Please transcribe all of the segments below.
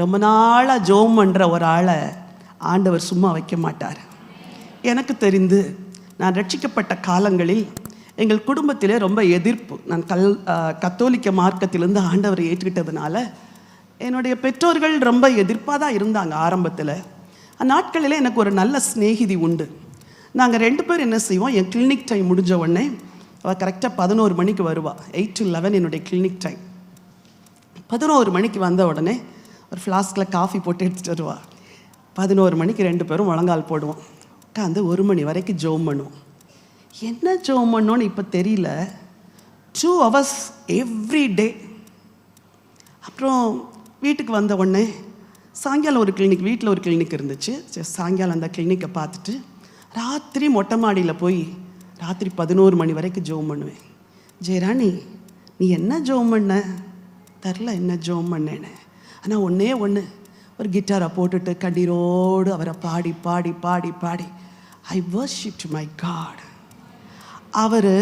ரொம்ப நாளாக ஜோம் பண்ணுற ஒரு ஆளை ஆண்டவர் சும்மா வைக்க மாட்டார். எனக்கு தெரிந்து நான் ரட்சிக்கப்பட்ட காலங்களில் எங்கள் குடும்பத்திலே ரொம்ப எதிர்ப்பு. நான் கல் கத்தோலிக்க மார்க்கத்திலிருந்து ஆண்டவரை ஏற்றுக்கிட்டதுனால என்னுடைய பெற்றோர்கள் ரொம்ப எதிர்ப்பாக தான் இருந்தாங்க ஆரம்பத்தில். அந்நாட்களில் எனக்கு ஒரு நல்ல சிநேகிதி உண்டு. நாங்கள் ரெண்டு பேரும் என்ன செய்வோம்? என் கிளினிக் டைம் முடிஞ்ச உடனே அவள் கரெக்டாக பதினோரு மணிக்கு வருவாள் எயிட் டு லெவன் என்னுடைய கிளினிக் டைம் பதினோரு மணிக்கு வந்த உடனே ஒரு ஃப்ளாஸ்கில் காஃபி போட்டு எடுத்துகிட்டு வருவா. பதினோரு மணிக்கு ரெண்டு பேரும் முழங்கால் போடுவோம். உட்காந்து ஒரு மணி வரைக்கும் ஜோம் பண்ணுவோம். என்ன ஜோம் பண்ணோன்னு இப்போ தெரியல. டூ ஹவர்ஸ் எவ்ரி டே அப்புறம் வீட்டுக்கு வந்த உடனே சாயங்காலம் ஒரு கிளினிக் வீட்டில் ஒரு கிளினிக் இருந்துச்சு. சரி சாயங்காலம் அந்த கிளினிக்கை பார்த்துட்டு ராத்திரி மொட்டை மாடியில் போய் ராத்திரி பதினோரு மணி வரைக்கும் ஜோம் பண்ணுவேன். ஜெயராணி நீ என்ன ஜோம் பண்ண? தெரில என்ன ஜோம் பண்ணேன்னு. ஆனால் ஒன்றே ஒன்று ஒரு கிட்டாரை போட்டுட்டு கண்ணீரோடு அவரை பாடி பாடி பாடி பாடி. ஐ வர்ஷிப் மை காட் அவர்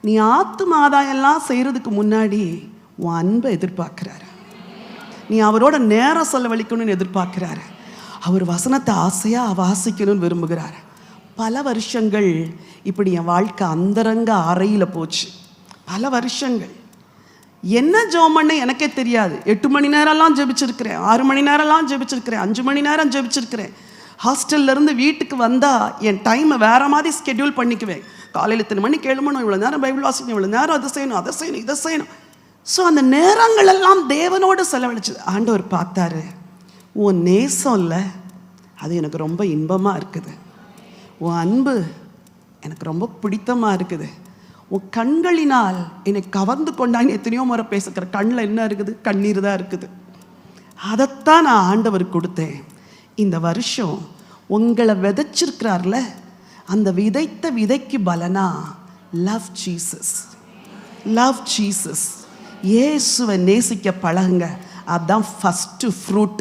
நீ ஆத்தும எல்லாம் செய்கிறதுக்கு முன்னாடி உன் அன்பை எதிர்பார்க்குறாரு. நீ அவரோட நேரம் செலவழிக்கணும்னு எதிர்பார்க்குறாரு. அவர் வசனத்தை ஆசையாக வாசிக்கணும்னு விரும்புகிறார். பல வருஷங்கள் இப்படி என் வாழ்க்கை அந்தரங்க அறையில் போச்சு. பல வருஷங்கள். என்ன ஜோமன்னு பண்ண எனக்கே தெரியாது. எட்டு மணி நேரம்லாம் ஜெபிச்சிருக்கிறேன் ஆறு மணி நேரம்லாம் ஜெபிச்சிருக்கிறேன் அஞ்சு மணி நேரம் ஜெபிச்சிருக்கிறேன். ஹாஸ்டல்லேருந்து வீட்டுக்கு வந்தால் என் டைமை வேறு மாதிரி ஸ்கெடியூல் பண்ணிக்குவேன். காலையில் இத்தனை மணிக்கு எழுமணும் இவ்வளோ நேரம் பைபிள் வாசிக்கணும் இவ்வளோ நேரம் அதை செய்யணும் அதை செய்யணும் இதை செய்யணும். ஸோ அந்த நேரங்கள் எல்லாம் தேவனோடு செலவழிச்சது. ஆண்டவர் பார்த்தாரு உன் நேசம் இல்லை. அது எனக்கு ரொம்ப இன்பமாக இருக்குது. உன் அன்பு எனக்கு ரொம்ப பிடித்தமாக இருக்குது. உன் கண்களினால் என்னை கவர்ந்து கொண்டாங்க எத்தனையோ முறை பேசுகிற. கண்ணில் என்ன இருக்குது? கண்ணீர் தான் இருக்குது. அதைத்தான் நான் ஆண்டவர் கொடுத்தேன். இந்த வருஷம் உங்களை விதைச்சிருக்கிறார்ல அந்த விதைத்த விதைக்கு பலனா? லவ் ஜீசஸ் லவ் ஜீசஸ் இயேசுவை நேசிக்க பழகுங்க. அதுதான் ஃபஸ்ட்டு ஃப்ரூட்